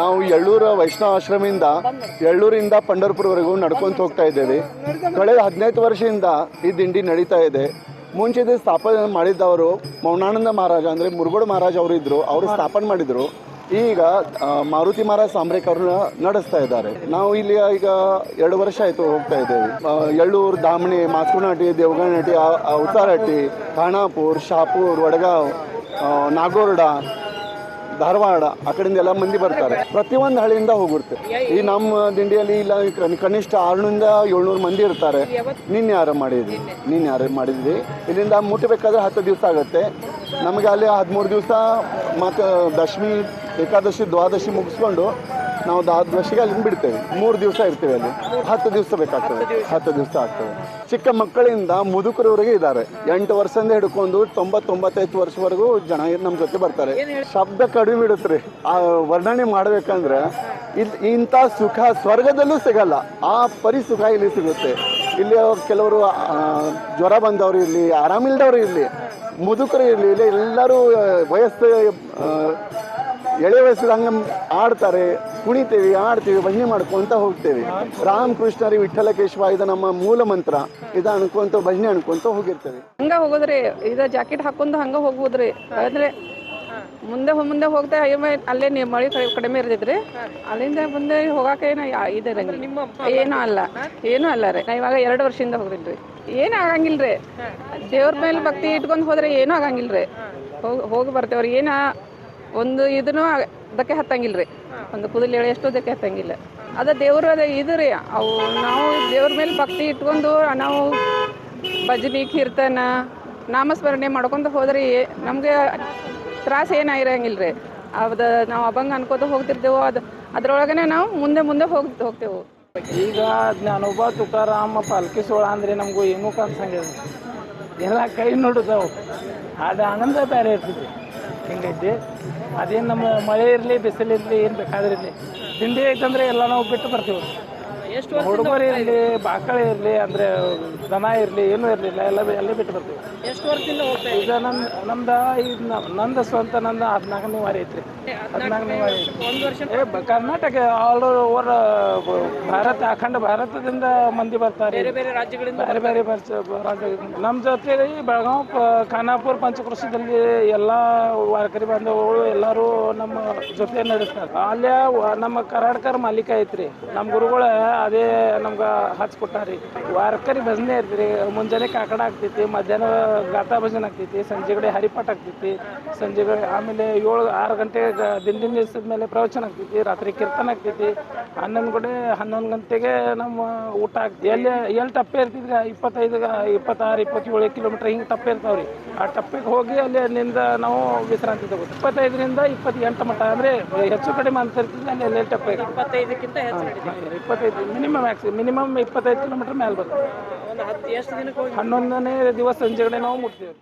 ನಾವು ಎಳ್ಳೂರ ವೈಷ್ಣವ ಆಶ್ರಮದಿಂದ ಎಳ್ಳೂರಿಂದ ಪಂಡರ್ಪುರವರೆಗೂ ನಡ್ಕೊಂತ ಹೋಗ್ತಾ ಇದ್ದೇವೆ. ಕಳೆದ ಹದಿನೈದು ವರ್ಷದಿಂದ ಈ ದಿಂಡಿ ನಡೀತಾ ಇದೆ. ಮುಂಚೆ ಸ್ಥಾಪನೆ ಮಾಡಿದ್ದವರು ಮೌನಾನಂದ ಮಹಾರಾಜ ಅಂದರೆ ಮುರುಗೋಡು ಮಹಾರಾಜ್ ಅವರು ಇದ್ರು, ಅವರು ಸ್ಥಾಪನೆ ಮಾಡಿದ್ರು. ಈಗ ಮಾರುತಿ ಮಹಾರಾಜ್ ಸಾಂಬ್ರೇಕ್ ಅವ್ರನ್ನ ನಡೆಸ್ತಾ ಇದ್ದಾರೆ. ನಾವು ಇಲ್ಲಿ ಈಗ ಎರಡು ವರ್ಷ ಆಯಿತು ಹೋಗ್ತಾ ಇದ್ದೇವೆ. ಎಳ್ಳೂರು ದಾಮಣಿ ಮಾಸ್ಕುನಹಟ್ಟಿ, ದೇವಗನಹಟ್ಟಿ ಅವತಾರಹಟ್ಟಿ ಖಾನಾಪುರ್, ಶಾಪುರ್, ವಡಗಾವ್ ನಾಗೋರ್ಡ ಧಾರವಾಡ, ಆ ಕಡೆಯಿಂದ ಎಲ್ಲ ಮಂದಿ ಬರ್ತಾರೆ. ಪ್ರತಿಯೊಂದು ಹಳ್ಳಿಯಿಂದ ಹೋಗಿರುತ್ತೆ ಈ ನಮ್ಮ ದಿಂಡಿಯಲ್ಲಿ ಇಲ್ಲ ಕನ್- ಕನಿಷ್ಠ ಆರುನೂರಿಂದ ಏಳ್ನೂರು ಮಂದಿ ಇರ್ತಾರೆ. ನಿನ್ನೆ ಯಾರು ಮಾಡಿದ್ವಿ ನಿನ್ನೆ ಯಾರು ಮಾಡಿದ್ವಿ ಇಲ್ಲಿಂದ ಮುಟ್ಟಬೇಕಾದ್ರೆ ಹತ್ತು ದಿವಸ ಆಗುತ್ತೆ. ನಮಗೆ ಅಲ್ಲಿ ಹದಿಮೂರು ದಿವಸ ಮತ್ತು ದಶಮಿ, ಏಕಾದಶಿ, ದ್ವಾದಶಿ ಮುಗಿಸ್ಕೊಂಡು ನಾವು ದ್ವಾದಶಿಗೆ ಅಲ್ಲಿಂದ ಬಿಡ್ತೇವೆ ಮೂರು ದಿವಸ ಇರ್ತೇವೆ ಅಲ್ಲಿ. ಹತ್ತು ದಿವಸ ಬೇಕಾಗ್ತದೆ. ಹತ್ತು ದಿವಸ. ಆಗ್ತದೆ. ಚಿಕ್ಕ ಮಕ್ಕಳಿಂದ ಮುದುಕರವರೆಗೆ ಇದ್ದಾರೆ. ಎಂಟು ವರ್ಷದಿಂದ ಹಿಡ್ಕೊಂಡು ತೊಂಬತ್ತೊಂಬತ್ತೈದು ವರ್ಷವರೆಗೂ ಜನ ನಮ್ಮ ಜೊತೆ ಬರ್ತಾರೆ. ಶಬ್ದ ಕಡಿಮೆ ಇಡುತ್ತೆ ಆ ವರ್ಣನೆ ಮಾಡಬೇಕಂದ್ರೆ ಇಲ್ಲಿ ಇಂಥ ಸುಖ ಸ್ವರ್ಗದಲ್ಲೂ ಸಿಗಲ್ಲ. ಆ ಪರಿ ಸುಖ ಇಲ್ಲಿ ಸಿಗುತ್ತೆ. ಇಲ್ಲಿ ಕೆಲವರು ಜ್ವರ ಬಂದವರು ಇರಲಿ ಆರಾಮಿಲ್ದವರು ಇರಲಿ ಮುದುಕರು ಇರಲಿ ಇಲ್ಲಿ ಎಲ್ಲರೂ ವಯಸ್ಸು ಎಳೆ ವಯಸ್ಸಿಗೆ ಹಂಗೆ ಆಡ್ತಾರೆ. ಕುಣಿತೇವೆ ಆಡ್ತೀವಿ ಭಜನೆ ಮಾಡ್ಕೊಂತ ಹೋಗ್ತೇವೆ. ರಾಮಕೃಷ್ಣರಿ ವಿಠಲ ಕೇಶವ ಇದು ನಮ್ಮ ಮೂಲ ಮಂತ್ರ. ಇದ ಅನ್ಕೊಂತ ಭಜನೆ ಅನ್ಕೊಂತ ಹೋಗಿರ್ತೇವೆ. ಹಂಗ ಹೋಗೋದ್ರಿ ಇದ ಜಾಕೆಟ್ ಹಾಕೊಂಡು ಹಂಗ ಹೋಗ್ಬೋದ್ರಿ ಅಂದ್ರೆ ಮುಂದೆ ಹೋ- ಮುಂದೆ ಹೋಗ್ತಾ ಅಯ್ಯೋ ಅಲ್ಲೇ ಮಳೆ ಮಳಿ ಕಡಿ- ಕಡಿಮೆ ಇರ್ತೈತ್ರಿ. ಅಲ್ಲಿಂದ ಮುಂದೆ ಹೋಗಾಕ ಏನ ಇದೆ ಏನೂ ಅಲ್ಲ. ಏನೂ ಅಲ್ಲ ರೀ. ನಾ ಇವಾಗ ಎರಡು ವರ್ಷದಿಂದ ಹೋಗ್ತಿದ್ವಿ ಏನು ಆಗಂಗಿಲ್ರಿ ದೇವ್ರ ಮೇಲೆ ಭಕ್ತಿ ಇಟ್ಕೊಂಡು ಹೋದ್ರೆ ಏನೂ ಆಗಂಗಿಲ್ರಿ ಹೋಗಿ ಹೋಗಿ ಬರ್ತೇವ್ರಿ. ಏನ ಒಂದು ಇದನ್ನು ಅದಕ್ಕೆ ರೀ ಒಂದು ಕುದಲ್ ಎಳೆ ಎಷ್ಟು ದಕ್ಕೆ ಹತ್ತಂಗಿಲ್ಲ. ಅದ ದೇವ್ರ ಅದ ಇದು ರೀ ಅವು ನಾವು ದೇವ್ರ ಮೇಲೆ ಭಕ್ತಿ ಇಟ್ಕೊಂಡು ನಾವು ಭಜನಿ ಕೀರ್ತನ ನಾಮಸ್ಮರಣೆ ಮಾಡ್ಕೊಂಡು ಹೋದ್ರಿ ನಮಗೆ ತ್ರಾಸ ಏನಾಗಿರಂಗಿಲ್ಲ ರೀ ಅದು ನಾವು ಅಭಂಗ ಅನ್ಕೋತ ಹೋಗ್ತಿರ್ತೇವೋ ಅದು ಅದ್ರೊಳಗನೆ ನಾವು ಮುಂದೆ ಮುಂದೆ ಹೋಗ್ ಹೋಗ್ತೇವೆ. ಈಗ ಜ್ಞಾನೋಬ ತುಕಾರಾಮ ಪಾಲ್ಕಿ ಸೋಳ ಅಂದ್ರೆ ನಮಗೂ ಏನೂ ಕಾಣಿಸಂಗಿಲ್ಲ. ಎಲ್ಲ ಕೈ ನೋಡುತ್ತವು ಅದು ಆನಂದ ಬೇರೆ ಇರ್ತೈತಿ ಹಿಂಗೈತಿ. ಅದೇನು ನಮ್ಮ ಮಳೆ ಇರಲಿ ಬಿಸಿಲಿರಲಿ ಏನು ಬೇಕಾದ್ರೆ ಇರಲಿ. ತಿಂಡಿ ಐತಂದ್ರೆ ಎಲ್ಲ ನಾವು ಬಿಟ್ಟು ಬರ್ತೀವಿ. ಹುಡುಗರು ಇರಲಿ ಬಾಕಳ ಇರಲಿ ಅಂದ್ರೆ ದನ ಇರಲಿ ಏನೂ ಇರಲಿಲ್ಲ ಎಲ್ಲ ಎಲ್ಲ ಬಿಟ್ಟು ಬರ್ತೀವಿ. ಎಷ್ಟು ವರ್ಷದಿಂದ ಹೋಗ್ತಾ ಈಗ ನಮ್ಮ ನಮ್ದು ಈಗ ನಂದು ಸ್ವಂತ ನಂದು ಹದಿನಾಲ್ಕನೇ ವಾರ ಐತ್ರಿ. ಹದಿನಾಲ್ಕನೇ ವಾರ ಒಂದು ವರ್ಷ ಏ ಬ- ಕರ್ನಾಟಕ ಆಲ್ ಓವರ್ ಭಾರತ ಅಖಂಡ ಭಾರತದಿಂದ ಮಂದಿ ಬರ್ತಾರೆ. ಬೇರೆ ಬೇರೆ ರಾಜ್ಯಗಳಿಂದ ಬೇರೆ ಬೇರೆ ಬರ್ಸ- ರಾಜ್ಯ ನಮ್ಮ ಜೊತೆ ಈ ಬೆಳಗಾವ್ ಪ- ಖಾನಾಪುರ ಪಂಚಕ್ರೋಶದಲ್ಲಿ ಎಲ್ಲ ವಾರ್ಕರಿ ಬಾಂಧವಗಳು ಎಲ್ಲರೂ ನಮ್ಮ ಜೊತೆ ನಡೆಸ್ತಾರೆ. ಅಲ್ಲೇ ವ- ನಮ್ಮ ಕರ್ನಾಟಕರ ಮಾಲೀಕ ಐತ್ರಿ. ನಮ್ಮ ಗುರುಗಳ ಅದೇ ನಮ್ಗೆ ಹಚ್ಕೊಟ್ಟಾರಿ ವಾರಕರಿ ಭಜನೆ ಇರ್ತೀರಿ ಮುಂಜಾನೆ ಕಾಕಡ ಆಗ್ತೈತಿ ಮಧ್ಯಾಹ್ನ ಗಾತಾ ಭಜನೆ ಆಗ್ತೈತಿ ಸಂಜೆ ಕಡೆ ಹರಿಪಾಠ ಆಗ್ತೈತಿ ಸಂಜೆ ಕಡೆ ಆಮೇಲೆ ಏಳು ಆರು ಗಂಟೆ ದಿನ ದಿವಸದ ಮೇಲೆ ಪ್ರವಚನ ಆಗ್ತೈತಿ ರಾತ್ರಿ ಕೀರ್ತನ ಆಗ್ತೈತಿ ಹನ್ನೊಂದು ಕಡೆ ಹನ್ನೊಂದು ಗಂಟೆಗೆ ನಮ್ಮ ಊಟ ಆಗ್ತಿ ಎಲ್ಲಿ ಎಲ್ಲಿ ಟಪ್ಪೆ ಇರ್ತಿದ್ರೆ ಇಪ್ಪತ್ತೈದು ಇಪ್ಪತ್ತಾರು ಇಪ್ಪತ್ತೇಳು ಕಿಲೋಮೀಟರ್ ಹಿಂಗೆ ಟಪ್ಪೆ ಇರ್ತಾವ್ರಿ. ಆ ಟಪ್ಪೆಗೆ ಹೋಗಿ ಅಲ್ಲಿ ಅಲ್ಲಿಂದ ನಾವು ವಿಶ್ರಾಂತಿ ತಗೋತೀವಿ. ಇಪ್ಪತ್ತೈದರಿಂದ ಇಪ್ಪತ್ತೆಂಟು ಮಟ್ಟ ಅಂದರೆ ಹೆಚ್ಚು ಕಡಿಮೆ ಅಂತ ಇರ್ತಿದ್ರೆ ಅಲ್ಲಿ ಎಲ್ಲಿ ಟಪ್ಪೆ ಇಪ್ಪತ್ತೈದಕ್ಕಿಂತ ಇಪ್ಪತ್ತೈದು ಮಿನಿಮಮ್ ಮ್ಯಾಕ್ಸ್ ಮಿನಿಮಮ್ ಇಪ್ಪತ್ತೈದು ಕಿಲೋಮೀಟರ್ ಮೇಲೆ ಬರ್ತದೆ ಹನ್ನೊಂದನೇ ದಿವಸ ಸಂಜೆ ಕಡೆ ನಾವು ಮುಟ್ತೀವಿ.